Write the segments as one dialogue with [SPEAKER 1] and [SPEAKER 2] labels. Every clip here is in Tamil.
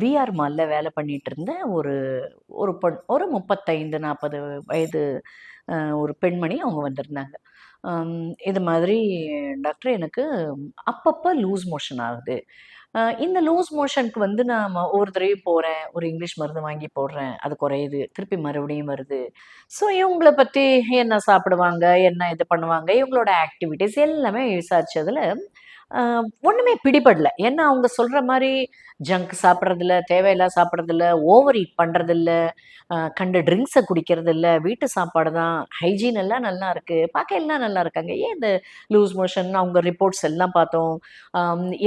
[SPEAKER 1] விஆர் மாலில் வேலை பண்ணிகிட்டு இருந்த ஒரு ஒரு பொண் ஒரு முப்பத்தைந்து நாற்பது வயது ஒரு பெண்மணி அவங்க வந்திருந்தாங்க. இது மாதிரி டாக்டர் எனக்கு அப்பப்போ லூஸ் மோஷன் ஆகுது. இந்த லூஸ் மோஷனுக்கு வந்து நான் ஒவ்வொரு தடவையும் போகிறேன் ஒரு இங்கிலீஷ் மருந்து வாங்கி போடுறேன் அது குறையுது திருப்பி மறுபடியும் வருது. ஸோ இவங்கள பற்றி என்ன சாப்பிடுவாங்க என்ன இது பண்ணுவாங்க இவங்களோட ஆக்டிவிட்டீஸ் எல்லாமே விசாரித்ததில் ஒன்றுமே பிடிபடல. ஏன்னா அவங்க சொல்கிற மாதிரி ஜங்க் சாப்பிட்றதில்ல தேவையில்லாம் சாப்பிட்றதில்ல ஓவர் ஈட் பண்ணுறதில்ல கண்டு கண்ட ட்ரிங்க்ஸை குடிக்கிறதில்ல வீட்டு சாப்பாடு தான் ஹைஜீன் எல்லாம் நல்லா இருக்குது பார்க்க எல்லாம் நல்லா நல்லா இருக்காங்க. ஏன் இந்த லூஸ் மோஷன் அவங்க ரிப்போர்ட்ஸ் எல்லாம் பார்த்தோம்?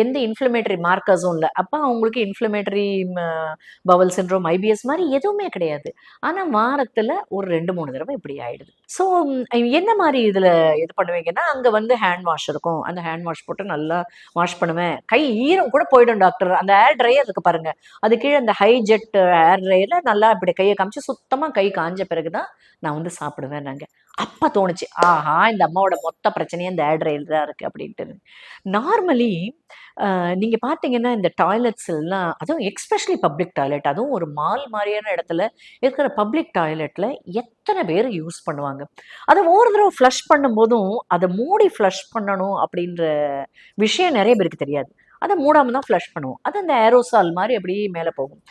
[SPEAKER 1] எந்த இன்ஃப்ளமேட்டரி மார்க்கர்ஸும் இல்லை. அப்போ அவங்களுக்கு இன்ஃப்ளமேட்டரி பவல் சின்ரோம் ஐபிஎஸ் மாதிரி எதுவுமே கிடையாது. ஆனால் வாரத்தில் ஒரு ரெண்டு மூணு தடவை இப்படி ஆயிடுது. ஸோ என்ன மாதிரி இதில் இது பண்ணுவீங்கன்னா அங்கே வந்து ஹேண்ட் வாஷ் இருக்கும். அந்த ஹேண்ட் வாஷ் போட்டு நல்லா வாஷ் பண்ணுவேன். கை ஈரம் கூட போயிடும் டாக்டர். அந்த ஏர் ட்ரையர் இருக்கு பாருங்க. அது கீழே அந்த ஹை ஜெட் ஏர் ட்ரையரில் நல்லா இப்படி கையை காமிச்சு சுத்தமாக கை காஞ்ச பிறகு தான் நான் வந்து சாப்பிடுவேன் நாங்கள் அப்போ தோணுச்சு. ஆஹா இந்த அம்மாவோட மொத்த பிரச்சனையும் இந்த ஆட்ரையில் தான் இருக்குது அப்படின்ட்டு. நார்மலி நீங்கள் பார்த்தீங்கன்னா இந்த டாய்லெட்ஸ் எல்லாம் அதுவும் எக்ஸ்பெஷலி பப்ளிக் டாய்லெட் அதுவும் ஒரு மால் மாதிரியான இடத்துல இருக்கிற பப்ளிக் டாய்லெட்டில் எத்தனை பேர் யூஸ் பண்ணுவாங்க. அதை ஒவ்வொரு தடவை ஃப்ளஷ் பண்ணும்போதும் அதை மூடி ஃப்ளஷ் பண்ணணும் அப்படின்ற விஷயம் நிறைய பேருக்கு தெரியாது. அதை மூடாமல் தான் ஃப்ளஷ் பண்ணுவோம். அது அந்த ஏரோசால் மாதிரி அப்படியே மேலே போகும்.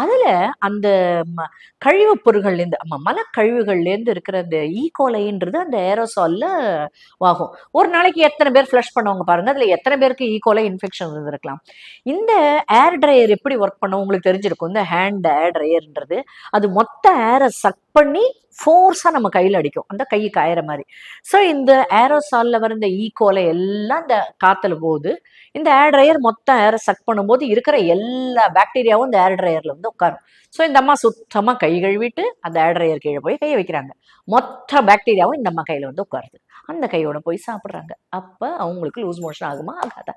[SPEAKER 1] அதில் அந்த ம கழிவுப் பொருள்கள்லேருந்து ஆமாம் மலக்கழிவுகள்லேருந்து இருக்கிற அந்த e. ஈகோலைன்றது அந்த ஏரோசாலில் ஆகும். ஒரு நாளைக்கு எத்தனை பேர் ஃப்ளஷ் பண்ணுவாங்க பாருங்கள் அதில் எத்தனை பேருக்கு e. ஈகோலை இன்ஃபெக்ஷன் இருந்திருக்கலாம். இந்த ஏர் ட்ரையர் எப்படி ஒர்க் பண்ணும் உங்களுக்கு தெரிஞ்சிருக்கும். இந்த ஹேண்ட் ஏர் ட்ரையர்ன்றது அது மொத்த ஏரை சக் பண்ணி ஃபோர்ஸாக நம்ம கையில் அடிக்கும். அந்த கை காயிற மாதிரி. ஸோ இந்த ஏரோசாலில் வர இந்த ஈகோலை எல்லாம் இந்த காற்றுல போகுது இந்த ஏர் ட்ரையர் மொத்தம் ஏரை சக் பண்ணும்போது இருக்கிற எல்லா பாக்டீரியாவும் இந்த ஏர் ட்ரையரில் வந்து உட்காரும். ஸோ இந்த அம்மா சுத்தமாக கை கழுவிட்டு அந்த ஏர் ட்ரையர் கீழே போய் கையை வைக்கிறாங்க. மொத்த பாக்டீரியாவும் இந்த அம்மா கையில் வந்து உட்காருது. அந்த கையோட போய் சாப்பிட்றாங்க. அப்போ அவங்களுக்கு லூஸ் மோஷன் ஆகுமா? ஆகாதா?